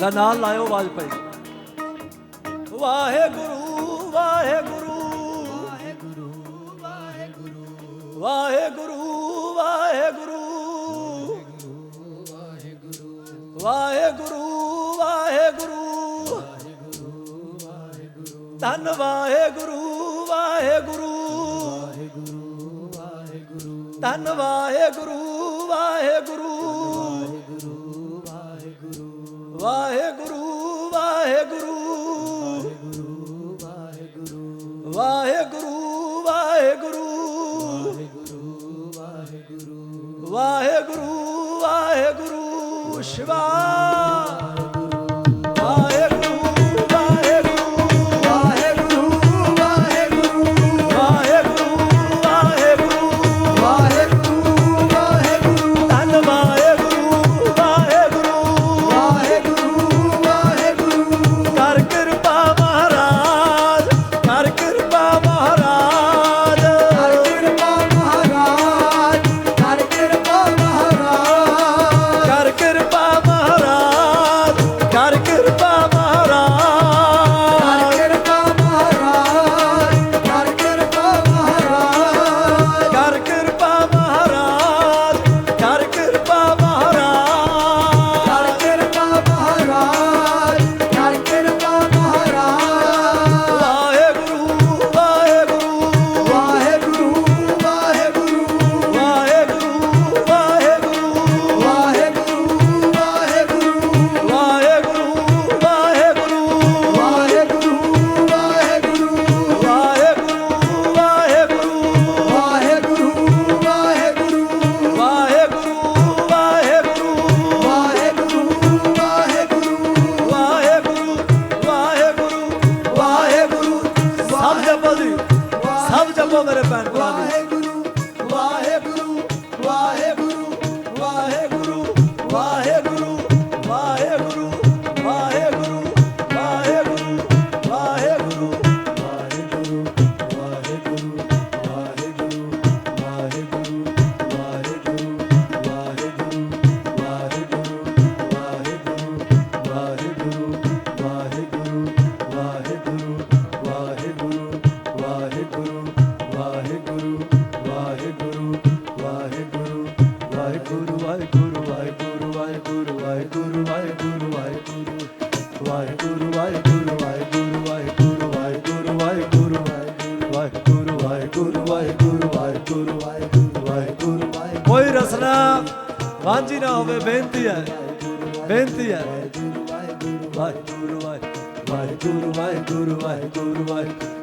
ਲੈ ਨਾਲ ਲਾਇਓ ਆਵਾਜ਼ ਵਾਹਿਗੁਰੂ ਵਾਹਿਗੁਰੂ ਵਾਹਿਗੁਰੂ ਵਾਹਿਗੁਰੂ। ਵਾਹਿਗੁਰੂ ਵਾਹਿਗੁਰੂ। ਵਾਹਿਗੁਰੂ ਵਾਹਿਗੁਰੂ। ਧੰਨ ਵਾਹਿਗੁਰੂ ਵਾਹਿਗੁਰੂ। ਧੰਨ ਵਾਹਿਗੁਰੂ ਵਾਹਿਗੁਰੂ। ਵਾਹਿਗੁਰੂ ਵਾਹਿਗੁਰੂ। ਵਾਹਿਗੁਰੂ ਵਾਹਿਗੁਰੂ। ਵਾਹਿਗੁਰੂ ਵਾਹਿਗੁਰੂ। ਵਾਹਿਗੁਰੂ ਵਾਹਿਗੁਰੂ। ਵਾਹਿਗੁਰੂ ਵਾਹਿਗੁਰੂ ਵਾਹਿਗੁਰੂ ਵਾਹਿਗੁਰੂ ਵਾਹਿਗੁਰੂ ਵਾਹਿਗੁਰੂ ਵਾਹਿਗੁਰੂ ਵਾਹਿਗੁਰੂ ਵਾਹਿਗੁਰੂ ਵਾਹਿਗੁਰੂ ਵਾਹਿਗੁਰੂ ਵਾਹਿਗੁਰੂ ਵਾਹਿਗੁਰੂ ਵਾਹਿਗੁਰੂ ਵਾਹਿਗੁਰੂ ਵਾਹਿਗੁਰੂ ਵਾਹਿਗੁਰੂ ਵਾਹਿਗੁਰੂ ਕੋਈ ਰਸਨਾ ਵਾਂਝੀ ਨਾ ਹੋਵੇ ਬੇਨਤੀ ਹੈ ਬੇਨਤੀ ਹੈ ਵਾਹਿਗੁਰੂ ਵਾਹਿਗੁਰੂ ਵਾਹਿਗੁਰੂ ਵਾਹਿਗੁਰੂ ਵਾਹਿਗੁਰੂ ਵਾਹਿਗੁਰੂ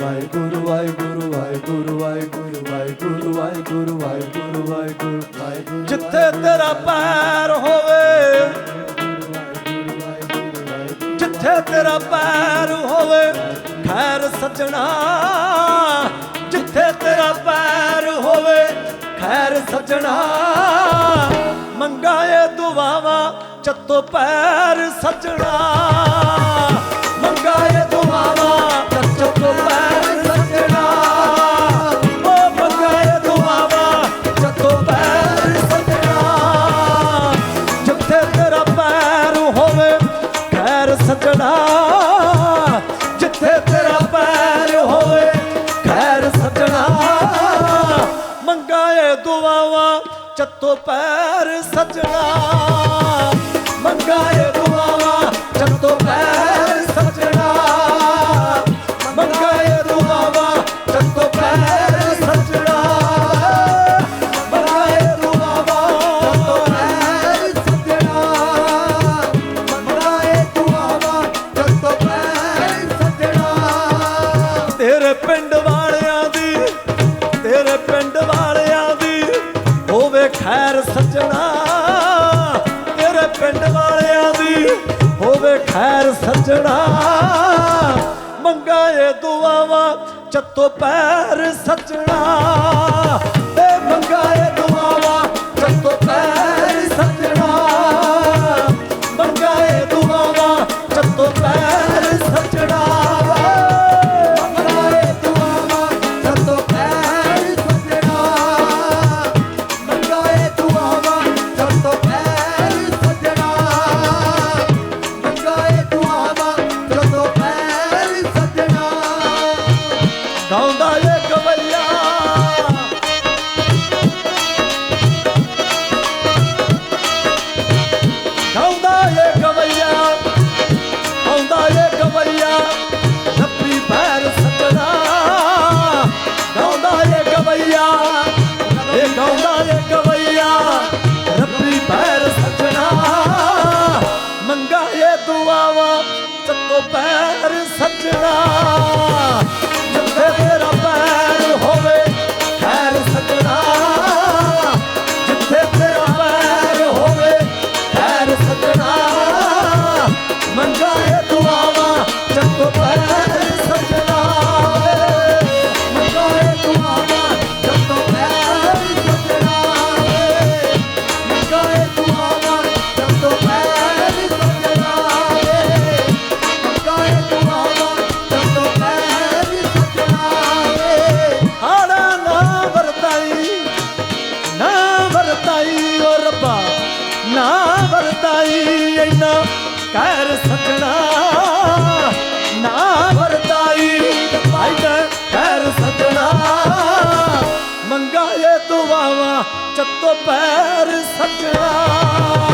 ਵਾਹਿਗੁਰੂ ਵਾਹਿਗੁਰੂ ਵਾਹਿਗੁਰੂ ਵਾਹਿਗੁਰੂ ਵਾਹਿਗੁਰੂ ਜਿੱਥੇ ਤੇਰਾ ਪੈਰ ਹੋਵੇ ਜਿੱਥੇ ਤੇਰਾ ਪੈਰ ਹੋਵੇ ਖੈਰ ਸੱਜਣਾ ਜਿੱਥੇ ਤੇਰਾ ਪੈਰ ਹੋਵੇ ਖੈਰ ਸੱਜਣਾ ਮੰਗਾਏ ਦੁਆਵਾਂ ਚੱਤੋ ਪੈਰ ਸੱਜਣਾ। ਦੁਆਵਾਂ ਚੱਤੋ ਪੈਰ ਸੱਜਣਾ। ਮੰਗਾਏ ਦੁਆਵਾ ਚੱਤੋ ਪੈਰ ਸੱਜਣਾ। ਹੋਵੇ ਖੈਰ ਸੱਜਣਾ ਮੰਗਾ ਏ ਦੁਆਵਾ ਚੱਤੋ ਪੈਰ ਸੱਜਣਾ। ਪੈਰ ਸੱਜਣਾ। ਕਰ ਸਜਣਾ ਨਾ ਵਰਤਾਈ ਭਾਈ ਕਰ ਸਜਣਾ ਮੰਗਾਏ ਦੁਆਵਾ ਚੱਤੋ ਪੈਰ ਸਕਣਾ।